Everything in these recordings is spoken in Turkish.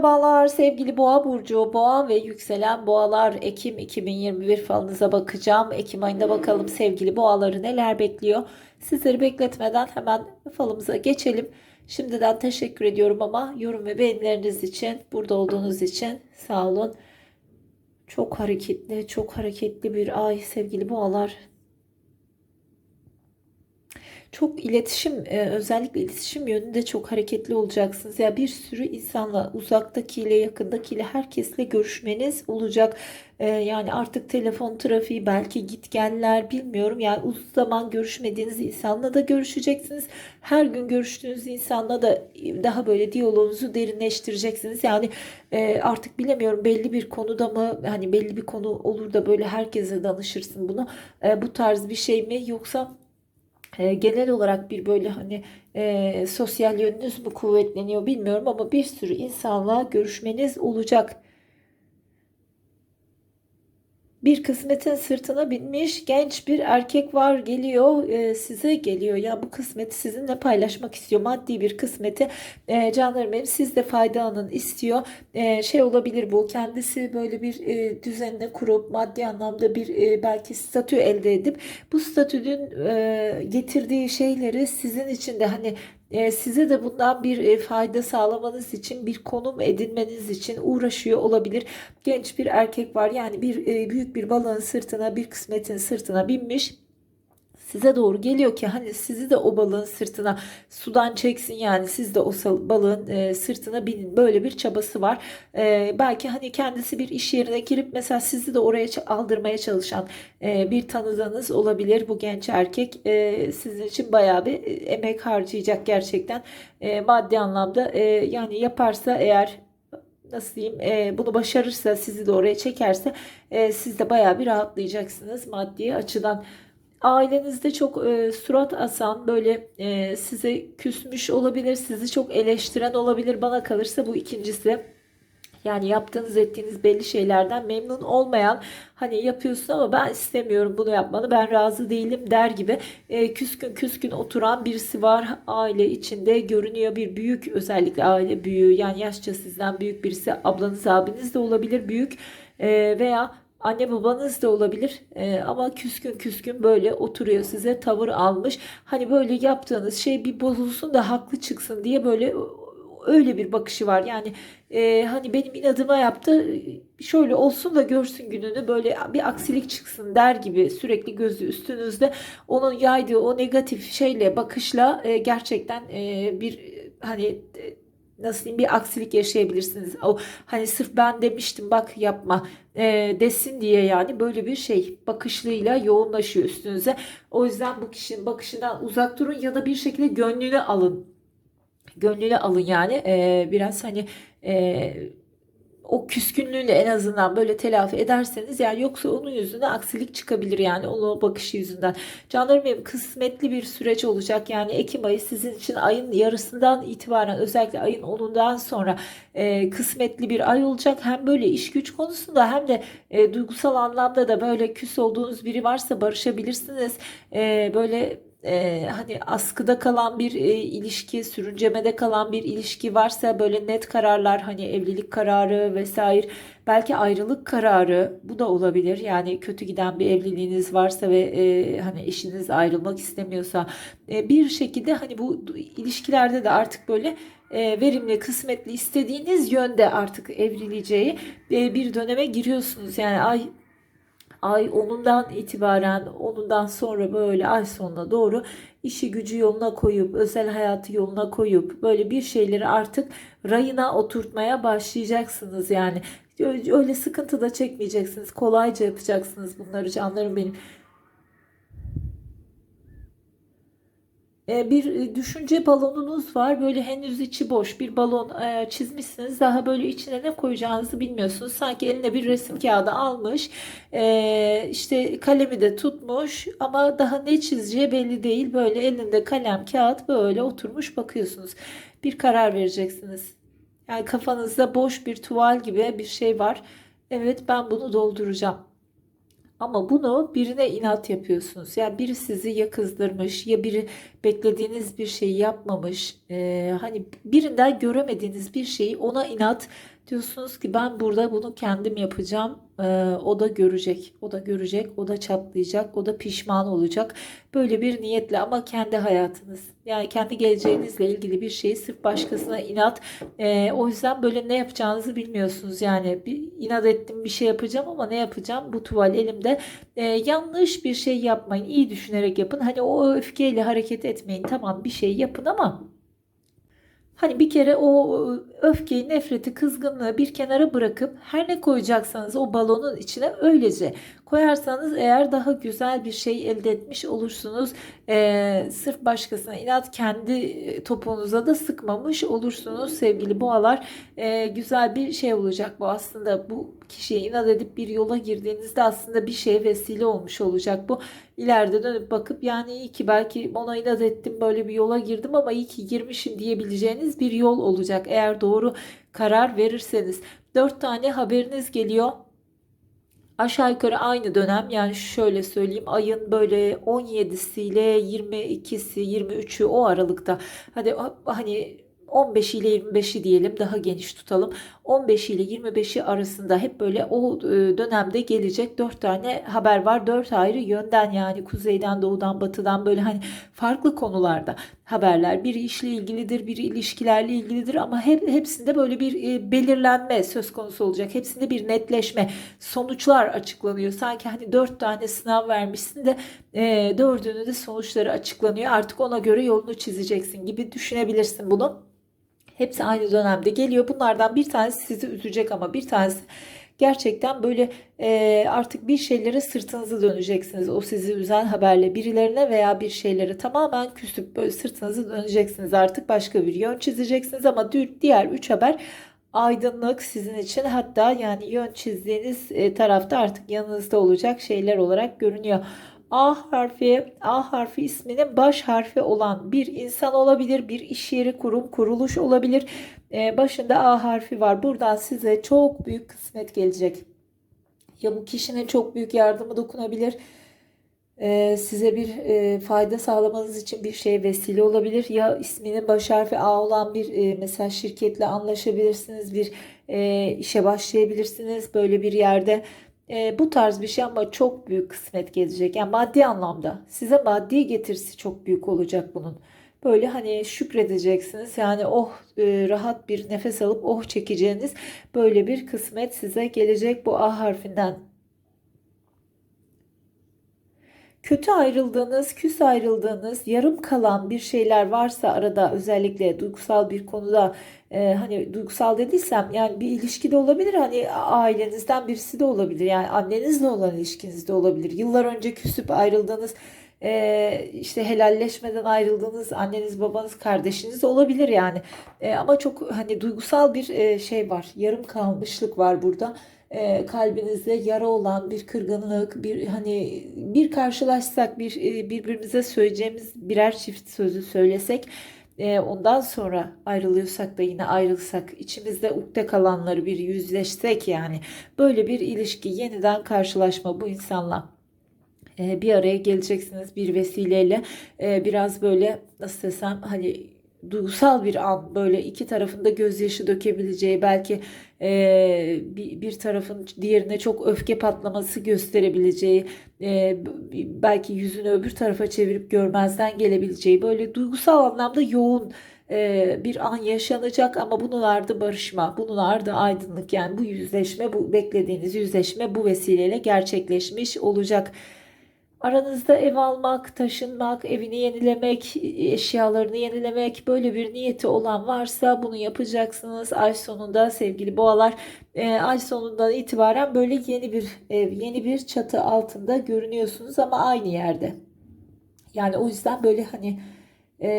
Merhabalar sevgili Boğa burcu, Boğa ve yükselen Boğalar Ekim 2021 falınıza bakacağım. Ekim ayında bakalım sevgili Boğaları neler bekliyor. Sizleri bekletmeden hemen falımıza geçelim. Şimdiden teşekkür ediyorum ama yorum ve beğenileriniz için, burada olduğunuz için sağ olun. Çok hareketli, çok hareketli bir ay sevgili Boğalar. Çok iletişim e, özellikle iletişim yönünde çok hareketli olacaksınız. Ya bir sürü insanla uzaktakiyle yakındakiyle herkesle görüşmeniz olacak. E, Yani artık telefon trafiği belki git geller bilmiyorum. Yani uzun zaman görüşmediğiniz insanla da görüşeceksiniz. Her gün görüştüğünüz insanla da daha böyle diyaloğunuzu derinleştireceksiniz. Yani e, artık bilemiyorum belli bir konuda mı hani belli bir konu olur da böyle herkese danışırsın bunu. E, Bu tarz bir şey mi yoksa e, genel olarak bir böyle hani e, sosyal yönünüz mü kuvvetleniyor bilmiyorum ama bir sürü insanla görüşmeniz olacak. Bir kısmetin sırtına binmiş genç bir erkek var geliyor e, size geliyor. Ya bu kısmeti sizinle paylaşmak istiyor maddi bir kısmeti e, canlarım benim siz de faydalanın istiyor. E, şey olabilir bu kendisi böyle bir e, düzenine kurup maddi anlamda bir e, belki statü elde edip bu statünün e, getirdiği şeyleri sizin için de hani size de bundan bir e, fayda sağlamanız için bir konum edinmeniz için uğraşıyor olabilir. Genç bir erkek var yani bir e, büyük bir balığın sırtına bir kısmetin sırtına binmiş size doğru geliyor ki hani sizi de o balığın sırtına sudan çeksin yani siz de o balığın e, sırtına binin böyle bir çabası var. E, belki hani kendisi bir iş yerine girip mesela sizi de oraya aldırmaya çalışan e, bir tanıdığınız olabilir bu genç erkek e, sizin için bayağı bir e, emek harcayacak gerçekten E, maddi anlamda E, yani yaparsa eğer nasıl diyeyim e, bunu başarırsa sizi de oraya çekerse e, siz de bayağı bir rahatlayacaksınız maddi açıdan. Ailenizde çok e, surat asan böyle e, size küsmüş olabilir, sizi çok eleştiren olabilir. Bana kalırsa bu ikincisi. Yani yaptığınız ettiğiniz belli şeylerden memnun olmayan hani yapıyorsun ama ben istemiyorum bunu yapmanı ben razı değilim der gibi e, küskün küskün oturan birisi var aile içinde görünüyor bir büyük özellikle aile büyüğü yani yaşça sizden büyük birisi ablanız abiniz de olabilir büyük e, veya Anne babanız da olabilir e, ama küskün küskün böyle oturuyor size tavır almış. Hani böyle yaptığınız şey bir bozulsun da haklı çıksın diye böyle öyle bir bakışı var. Yani e, hani benim inadıma yaptı şöyle olsun da görsün gününü böyle bir aksilik çıksın der gibi sürekli gözü üstünüzde onun yaydığı o negatif şeyle bakışla e, gerçekten e, bir hani nasıl diyeyim bir aksilik yaşayabilirsiniz. O hani sırf ben demiştim bak yapma e, desin diye yani böyle bir şey bakışlığıyla yoğunlaşıyor üstünüze. O yüzden bu kişinin bakışından uzak durun ya da bir şekilde gönlünü alın. Gönlünü alın yani e, biraz hani e, o küskünlüğünü en azından böyle telafi ederseniz yani yoksa onun yüzünden aksilik çıkabilir yani onun bakışı yüzünden. Canlarım benim kısmetli bir süreç olacak yani Ekim ayı sizin için ayın yarısından itibaren özellikle ayın 10'undan sonra e, kısmetli bir ay olacak. Hem böyle iş güç konusunda hem de e, duygusal anlamda da böyle küs olduğunuz biri varsa barışabilirsiniz. E, böyle e, hani askıda kalan bir e, ilişki, sürüncemede kalan bir ilişki varsa böyle net kararlar hani evlilik kararı vesaire belki ayrılık kararı bu da olabilir. Yani kötü giden bir evliliğiniz varsa ve e, hani eşiniz ayrılmak istemiyorsa e, bir şekilde hani bu ilişkilerde de artık böyle e, verimli, kısmetli istediğiniz yönde artık evrileceği e, bir döneme giriyorsunuz. Yani ay ay onundan itibaren onundan sonra böyle ay sonuna doğru işi gücü yoluna koyup özel hayatı yoluna koyup böyle bir şeyleri artık rayına oturtmaya başlayacaksınız yani. Öyle sıkıntı da çekmeyeceksiniz. Kolayca yapacaksınız bunları canlarım benim bir e, düşünce balonunuz var. Böyle henüz içi boş bir balon e, çizmişsiniz. Daha böyle içine ne koyacağınızı bilmiyorsunuz. Sanki eline bir resim kağıdı almış. E, işte kalemi de tutmuş ama daha ne çizeceği belli değil. Böyle elinde kalem, kağıt böyle oturmuş bakıyorsunuz. Bir karar vereceksiniz. Yani kafanızda boş bir tuval gibi bir şey var. Evet ben bunu dolduracağım. Ama bunu birine inat yapıyorsunuz. Yani biri sizi ya kızdırmış ya biri beklediğiniz bir şeyi yapmamış. Ee, hani birinden göremediğiniz bir şeyi ona inat diyorsunuz ki ben burada bunu kendim yapacağım. Ee, o da görecek, o da görecek, o da çatlayacak, o da pişman olacak. Böyle bir niyetle ama kendi hayatınız, yani kendi geleceğinizle ilgili bir şeyi sırf başkasına inat. Ee, o yüzden böyle ne yapacağınızı bilmiyorsunuz. Yani bir inat ettim bir şey yapacağım ama ne yapacağım? Bu tuval elimde. Ee, yanlış bir şey yapmayın. iyi düşünerek yapın. Hani o öfkeyle hareket etmeyin. Tamam bir şey yapın ama Hani bir kere o öfkeyi, nefreti, kızgınlığı bir kenara bırakıp her ne koyacaksanız o balonun içine öylece koyarsanız eğer daha güzel bir şey elde etmiş olursunuz. Ee, sırf başkasına inat kendi topuğunuza da sıkmamış olursunuz sevgili boğalar. Ee, güzel bir şey olacak bu aslında bu kişiye inat edip bir yola girdiğinizde aslında bir şeye vesile olmuş olacak bu. İleride dönüp bakıp yani iyi ki belki ona inat ettim böyle bir yola girdim ama iyi ki girmişim diyebileceğiniz bir yol olacak. Eğer doğru karar verirseniz. Dört tane haberiniz geliyor aşağı yukarı aynı dönem yani şöyle söyleyeyim ayın böyle 17'si ile 22'si 23'ü o aralıkta hadi hani 15 ile 25'i diyelim daha geniş tutalım. 15 ile 25'i arasında hep böyle o e, dönemde gelecek 4 tane haber var. 4 ayrı yönden yani kuzeyden, doğudan, batıdan böyle hani farklı konularda haberler. Biri işle ilgilidir, biri ilişkilerle ilgilidir ama hep hepsinde böyle bir e, belirlenme söz konusu olacak. Hepsinde bir netleşme, sonuçlar açıklanıyor. Sanki hani 4 tane sınav vermişsin de e, de sonuçları açıklanıyor. Artık ona göre yolunu çizeceksin gibi düşünebilirsin bunu. Hepsi aynı dönemde geliyor. Bunlardan bir tanesi sizi üzecek ama bir tanesi gerçekten böyle e, artık bir şeylere sırtınızı döneceksiniz. O sizi üzen haberle birilerine veya bir şeylere tamamen küsüp böyle sırtınızı döneceksiniz. Artık başka bir yön çizeceksiniz ama diğer üç haber aydınlık sizin için hatta yani yön çizdiğiniz e, tarafta artık yanınızda olacak şeyler olarak görünüyor. A harfi, A harfi isminin baş harfi olan bir insan olabilir, bir iş yeri, kurum, kuruluş olabilir. Ee, başında A harfi var. Buradan size çok büyük kısmet gelecek. Ya bu kişinin çok büyük yardımı dokunabilir. Ee, size bir e, fayda sağlamanız için bir şey vesile olabilir. Ya isminin baş harfi A olan bir e, mesela şirketle anlaşabilirsiniz, bir e, işe başlayabilirsiniz. Böyle bir yerde e, bu tarz bir şey ama çok büyük kısmet gelecek. Yani maddi anlamda size maddi getirisi çok büyük olacak bunun. Böyle hani şükredeceksiniz. Yani oh e, rahat bir nefes alıp oh çekeceğiniz böyle bir kısmet size gelecek bu A harfinden kötü ayrıldığınız, küs ayrıldığınız, yarım kalan bir şeyler varsa arada özellikle duygusal bir konuda e, hani duygusal dediysem yani bir ilişki de olabilir hani ailenizden birisi de olabilir yani annenizle olan ilişkiniz de olabilir. Yıllar önce küsüp ayrıldığınız e, işte helalleşmeden ayrıldığınız anneniz babanız kardeşiniz olabilir yani e, ama çok hani duygusal bir e, şey var yarım kalmışlık var burada e, kalbinizde yara olan bir kırgınlık, bir hani bir karşılaşsak, bir e, birbirimize söyleyeceğimiz birer çift sözü söylesek e, ondan sonra ayrılıyorsak da yine ayrılsak içimizde ukde kalanları bir yüzleşsek yani böyle bir ilişki yeniden karşılaşma bu insanla e, bir araya geleceksiniz bir vesileyle. E, biraz böyle nasıl desem hani duygusal bir an böyle iki tarafında gözyaşı dökebileceği belki e, bir, bir tarafın diğerine çok öfke patlaması gösterebileceği e, belki yüzünü öbür tarafa çevirip görmezden gelebileceği böyle duygusal anlamda yoğun e, bir an yaşanacak ama bunun ardı barışma, bunun ardı aydınlık yani bu yüzleşme, bu beklediğiniz yüzleşme bu vesileyle gerçekleşmiş olacak. Aranızda ev almak, taşınmak, evini yenilemek, eşyalarını yenilemek böyle bir niyeti olan varsa bunu yapacaksınız. Ay sonunda sevgili boğalar e, ay sonundan itibaren böyle yeni bir ev, yeni bir çatı altında görünüyorsunuz ama aynı yerde. Yani o yüzden böyle hani e,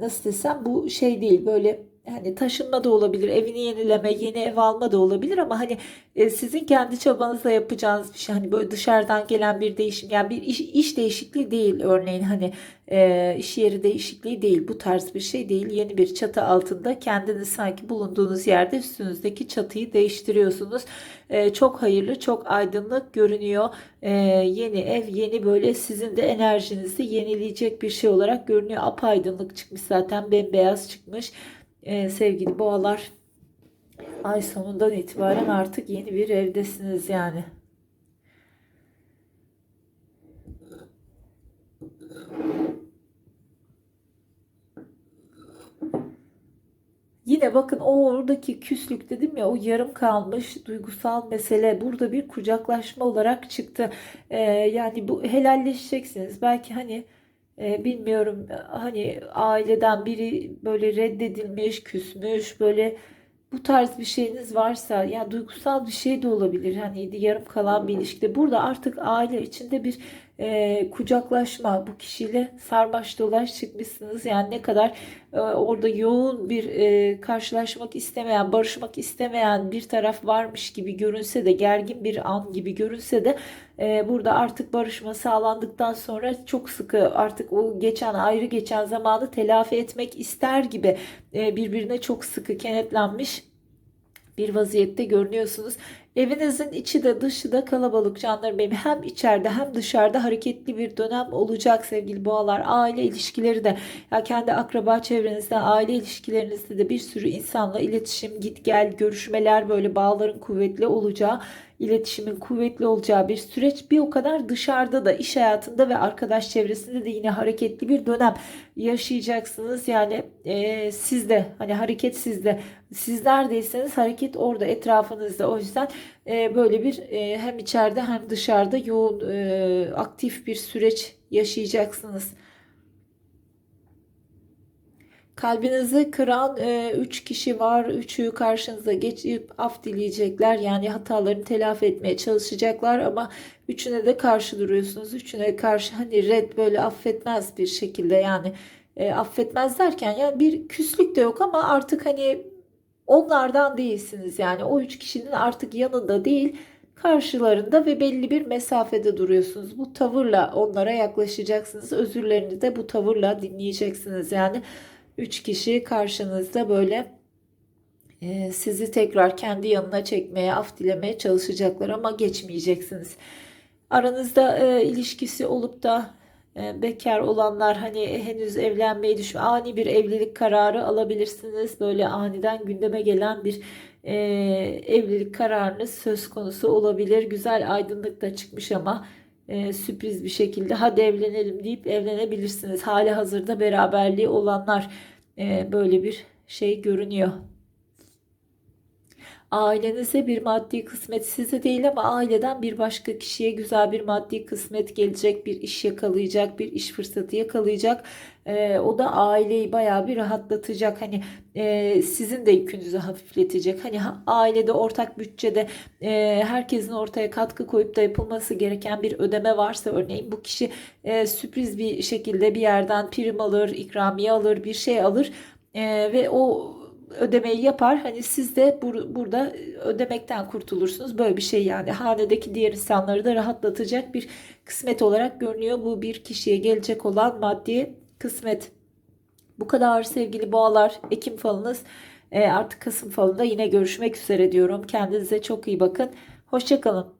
nasıl desem bu şey değil böyle hani taşınma da olabilir, evini yenileme, yeni ev alma da olabilir ama hani e, sizin kendi çabanızla yapacağınız bir şey. Hani böyle dışarıdan gelen bir değişim, yani bir iş, iş değişikliği değil örneğin hani e, iş yeri değişikliği değil, bu tarz bir şey değil. Yeni bir çatı altında kendiniz sanki bulunduğunuz yerde üstünüzdeki çatıyı değiştiriyorsunuz. E, çok hayırlı, çok aydınlık görünüyor. E, yeni ev, yeni böyle sizin de enerjinizi yenileyecek bir şey olarak görünüyor. Apaydınlık çıkmış zaten, bembeyaz çıkmış. E, sevgili boğalar, ay sonundan itibaren artık yeni bir evdesiniz yani. Yine bakın o oradaki küslük dedim ya o yarım kalmış duygusal mesele burada bir kucaklaşma olarak çıktı. Ee, yani bu helalleşeceksiniz. Belki hani e, bilmiyorum hani aileden biri böyle reddedilmiş, küsmüş böyle bu tarz bir şeyiniz varsa ya duygusal bir şey de olabilir. Hani yarım kalan bir ilişkide burada artık aile içinde bir e, kucaklaşma bu kişiyle sarmaş dolaş çıkmışsınız. Yani ne kadar e, orada yoğun bir e, karşılaşmak istemeyen, barışmak istemeyen bir taraf varmış gibi görünse de gergin bir an gibi görünse de e, burada artık barışma sağlandıktan sonra çok sıkı artık o geçen ayrı geçen zamanı telafi etmek ister gibi e, birbirine çok sıkı kenetlenmiş bir vaziyette görünüyorsunuz. Evinizin içi de dışı da kalabalık canlarım benim. Hem içeride hem dışarıda hareketli bir dönem olacak sevgili boğalar. Aile ilişkileri de ya kendi akraba çevrenizde, aile ilişkilerinizde de bir sürü insanla iletişim, git gel, görüşmeler böyle bağların kuvvetli olacağı iletişimin kuvvetli olacağı bir süreç bir o kadar dışarıda da iş hayatında ve arkadaş çevresinde de yine hareketli bir dönem yaşayacaksınız. Yani e, siz de hani hareket sizde siz neredeyseniz hareket orada etrafınızda o yüzden e, böyle bir e, hem içeride hem dışarıda yoğun e, aktif bir süreç yaşayacaksınız. Kalbinizi kıran 3 e, kişi var. Üçü karşınıza geçip af dileyecekler. Yani hatalarını telafi etmeye çalışacaklar ama üçüne de karşı duruyorsunuz. Üçüne karşı hani red böyle affetmez bir şekilde yani e, affetmez derken yani bir küslük de yok ama artık hani onlardan değilsiniz. Yani o üç kişinin artık yanında değil karşılarında ve belli bir mesafede duruyorsunuz. Bu tavırla onlara yaklaşacaksınız. Özürlerini de bu tavırla dinleyeceksiniz. Yani 3 kişi karşınızda böyle e, sizi tekrar kendi yanına çekmeye, af dilemeye çalışacaklar ama geçmeyeceksiniz. Aranızda e, ilişkisi olup da e, bekar olanlar hani henüz evlenmeyi düşün ani bir evlilik kararı alabilirsiniz. Böyle aniden gündeme gelen bir e, evlilik kararınız söz konusu olabilir. Güzel aydınlık da çıkmış ama e, sürpriz bir şekilde hadi evlenelim deyip evlenebilirsiniz. Hali hazırda beraberliği olanlar e, böyle bir şey görünüyor. Ailenize bir maddi kısmet size değil ama aileden bir başka kişiye güzel bir maddi kısmet gelecek, bir iş yakalayacak, bir iş fırsatı yakalayacak. Ee, o da aileyi bayağı bir rahatlatacak. Hani e, sizin de yükünüzü hafifletecek. Hani ailede ortak bütçede e, herkesin ortaya katkı koyup da yapılması gereken bir ödeme varsa örneğin bu kişi e, sürpriz bir şekilde bir yerden prim alır, ikramiye alır, bir şey alır e, ve o ödemeyi yapar. Hani siz de bur burada ödemekten kurtulursunuz. Böyle bir şey yani hanedeki diğer insanları da rahatlatacak bir kısmet olarak görünüyor. Bu bir kişiye gelecek olan maddi kısmet. Bu kadar sevgili boğalar. Ekim falınız e, artık Kasım falında yine görüşmek üzere diyorum. Kendinize çok iyi bakın. Hoşçakalın.